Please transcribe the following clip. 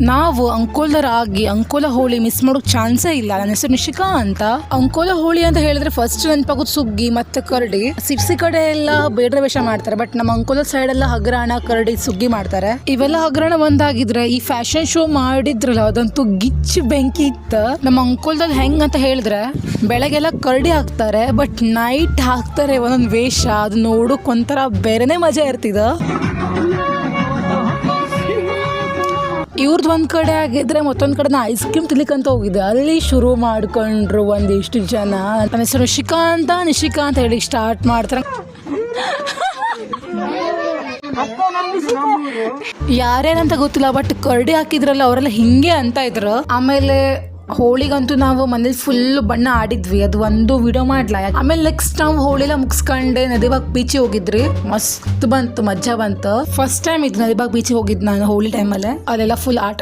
ನಾವು ಅಂಕೋಲರ ಆಗಿ ಅಂಕೋಲ ಹೋಳಿ ಮಿಸ್ ಮಾಡೋಕೆ ಚಾನ್ಸೇ ಇಲ್ಲ. ನನ್ನ ಹೆಸರು ನಿಶಿಕಾ ಅಂತ. ಅಂಕೋಲ ಹೋಳಿ ಅಂತ ಹೇಳಿದ್ರೆ ಫಸ್ಟ್ ನೆನಪಾಗೋದು ಸುಗ್ಗಿ ಮತ್ತೆ ಕರಡಿ. ಸಿರ್ಸಿ ಕಡೆ ಎಲ್ಲ ಬೇಡ್ರ ವೇಷ ಮಾಡ್ತಾರೆ ಬಟ್ ನಮ್ಮ ಅಂಕೋಲ ಸೈಡ್ ಎಲ್ಲ ಹಗರಾಣ, ಕರಡಿ, ಸುಗ್ಗಿ ಮಾಡ್ತಾರೆ. ಇವೆಲ್ಲ ಹಗರಣ ಒಂದಾಗಿದ್ರೆ ಈ ಫ್ಯಾಷನ್ ಶೋ ಮಾಡಿದ್ರಲ್ಲ, ಅದಂತೂ ಗಿಚ್ಚು ಬೆಂಕಿ ಇತ್ತು. ನಮ್ಮ ಅಂಕೋಲದಲ್ಲಿ ಹೆಂಗ್ ಅಂತ ಹೇಳಿದ್ರೆ ಬೆಳಗ್ಗೆಲ್ಲ ಕರಡಿ ಹಾಕ್ತಾರೆ ಬಟ್ ನೈಟ್ ಹಾಕ್ತಾರೆ ಒಂದೊಂದು ವೇಷ. ಅದು ನೋಡೋಕ್ ಒಂಥರ ಬೇರೆನೇ ಮಜಾ ಇರ್ತಿದ. ಇವ್ರದ್ದು ಒಂದ್ ಕಡೆ ಆಗಿದ್ರೆ ಮತ್ತೊಂದು ಕಡೆ ಐಸ್ ಕ್ರೀಮ್ ತಿಲಿಕಂತ ಹೋಗಿದ್ದೆ ಅಲ್ಲಿ ಶುರು ಮಾಡ್ಕೊಂಡ್ರು ಒಂದಿಷ್ಟು ಜನ. ನನ್ನ ಹೆಸರು ನಿಶಿಕಾ ಅಂತ ನಿಶಿಕಾ ಅಂತ ಹೇಳಿ ಸ್ಟಾರ್ಟ್ ಮಾಡ್ತಾರೆ. ಯಾರ್ಯಾರಂತ ಗೊತ್ತಿಲ್ಲ ಬಟ್ ಕರ್ಡಿ ಹಾಕಿದ್ರಲ್ಲ, ಅವರೆಲ್ಲ ಹಿಂಗೆ ಅಂತ ಇದ್ರು. ಆಮೇಲೆ ಹೋಳಿಗಂತೂ ನಾವು ಮನೇಲಿ ಫುಲ್ ಬಣ್ಣ ಆಡಿದ್ವಿ. ಅದು ಒಂದು ವಿಡಿಯೋ ಮಾಡ್ಲಾ? ಆಮೇಲೆ ನೆಕ್ಸ್ಟ್ ನಾವು ಹೋಳಿಲ್ಲ ಮುಗಿಸ್ಕೊಂಡೆ ನದಿಬಾಗ್ ಬೀಚಿಗೆ ಹೋಗಿದ್ರಿ. ಮಸ್ತ್ ಬಂತು ಮಜಾ ಬಂತು. ಫಸ್ಟ್ ಟೈಮ್ ಇದು ನದಿಬಾಗ್ ಬೀಚ್ ಹೋಗಿದ್ ನಾನು ಹೋಳಿ ಟೈಮಲ್ಲೇ ಅಲ್ಲೆಲ್ಲ ಫುಲ್ ಆಟ